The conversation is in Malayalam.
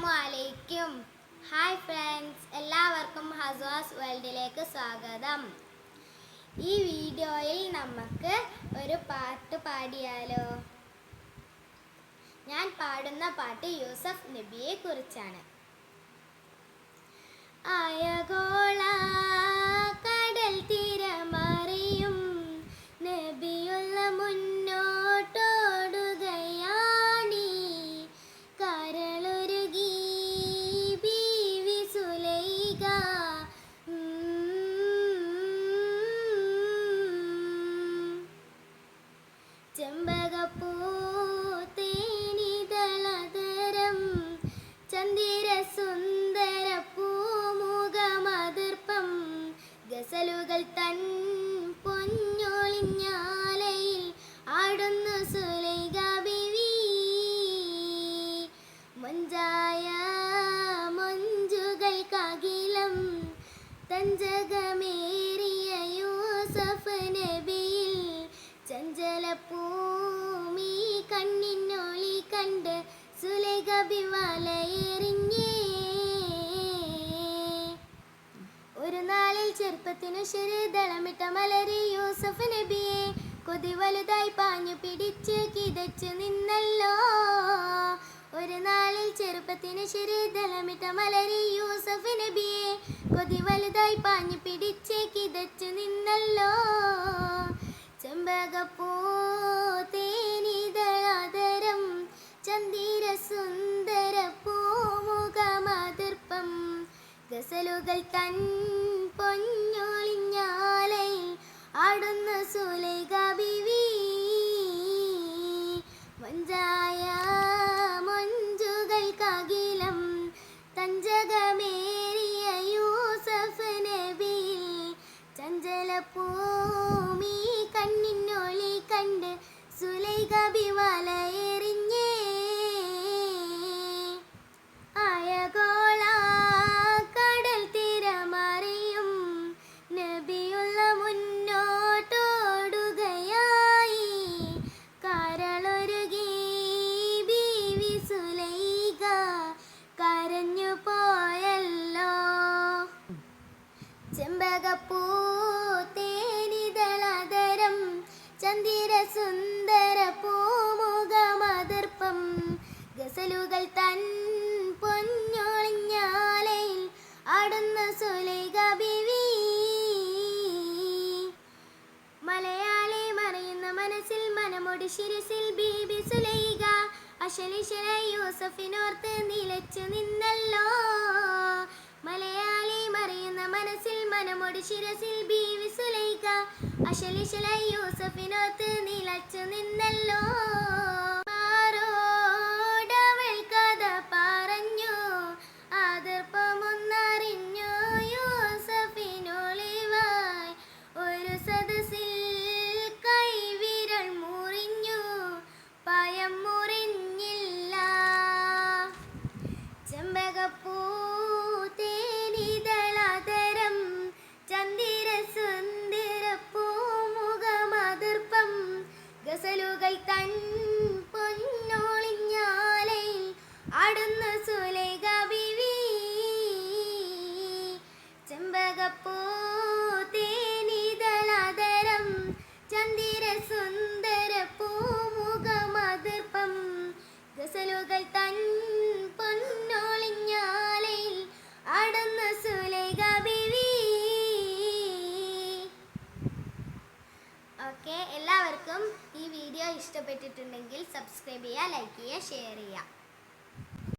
അസ്സലാമലൈക്കും. ഹായ് ഫ്രണ്ട്സ് എല്ലാവർക്കും ഹസ്വാസ് വേൾഡിലേക്ക് സ്വാഗതം. ഈ വീഡിയോയിൽ നമുക്ക് ഒരു പാട്ട് പാടിയാലോ? ഞാൻ പാടുന്ന പാട്ട് യൂസഫ് നബിയെ കുറിച്ചാണ് ചെമ്പകപ്പൂ തേനിതളതരം ചന്ദിര സുന്ദര പൂമുഖമതിർപ്പം ഗസലുകൾ തൻ യൂസഫ് നബിയിൽ ചഞ്ചല പൂമി കണ്ണിനൊളി കണ്ട് സുലൈക ബിവാലയെറിഞ്ഞേ ഒരു നാളിൽ ചെറുപ്പത്തിനു ശരീരമിട്ട മലരി യൂസഫ് നബിയെ കൊതി വലുതായി പാഞ്ഞു പിടിച്ച് കിതച്ചു നിന്നല്ലോ. ഒരു നാളിൽ ചെറുപ്പത്തിനു ശരീരമിട്ട മലരി യൂസഫ് നബിയെ കൊതി വലുതായി പാഞ്ഞു പിടിച്ച് കിതച്ചു നിന്നല്ലോ. ചെമ്പകപ്പൂ തേനിതളാതരം ചന്ദിര സുന്ദര പൂമുഖമതിർപ്പം ഗസലുകൾ തൻ പൊന്നൊളിഞ്ഞാലയിൽ ആടുന്ന സുലൈക ബിവി മഞ്ചായ മൊഞ്ചുകൾക്കകിലം തഞ്ചകമേറിയ യൂസഫ് നബിയിൽ ചഞ്ചല പൂമി കണ്ണിനൊളി കണ്ട് സുലൈക വലയെറിഞ്ഞേ അയകോള കടൽ തീരമറിയും നബിയുള്ള മുന്നോട്ടോടുകയായി. കരളൊരുകി ബീവി സുലൈക കരഞ്ഞു പോയല്ലോ ചെമ്പകപ്പൂ ചന്ദിര സുന്ദര പൂമുഖമതിർപ്പം ഗസലുകൾ തൻ പൊന്നൊളിഞ്ഞാലയിൽ ആടുന്ന സുലൈക ബിവി. മലയാളി മറയുന്ന മനസ്സിൽ മനമൊടി ശിരസിൽ ബീബി സുലൈക അശലിശല യൂസഫിനോർത്ത് നിലച്ചു നിന്നല്ലോ. മലയാളി മനമൊടി ശിരസിൽ ബീവി സുലൈക അശലിശല യൂസഫിനോത്ത് നിലച്ചു നിന്നല്ലോ. ഓക്കെ. എല്ലാവർക്കും ഈ വീഡിയോ ഇഷ്ടപ്പെട്ടിട്ടുണ്ടെങ്കിൽ സബ്സ്ക്രൈബ് ചെയ്യുക ലൈക്ക് ചെയ്യുക ഷെയർ ചെയ്യുക.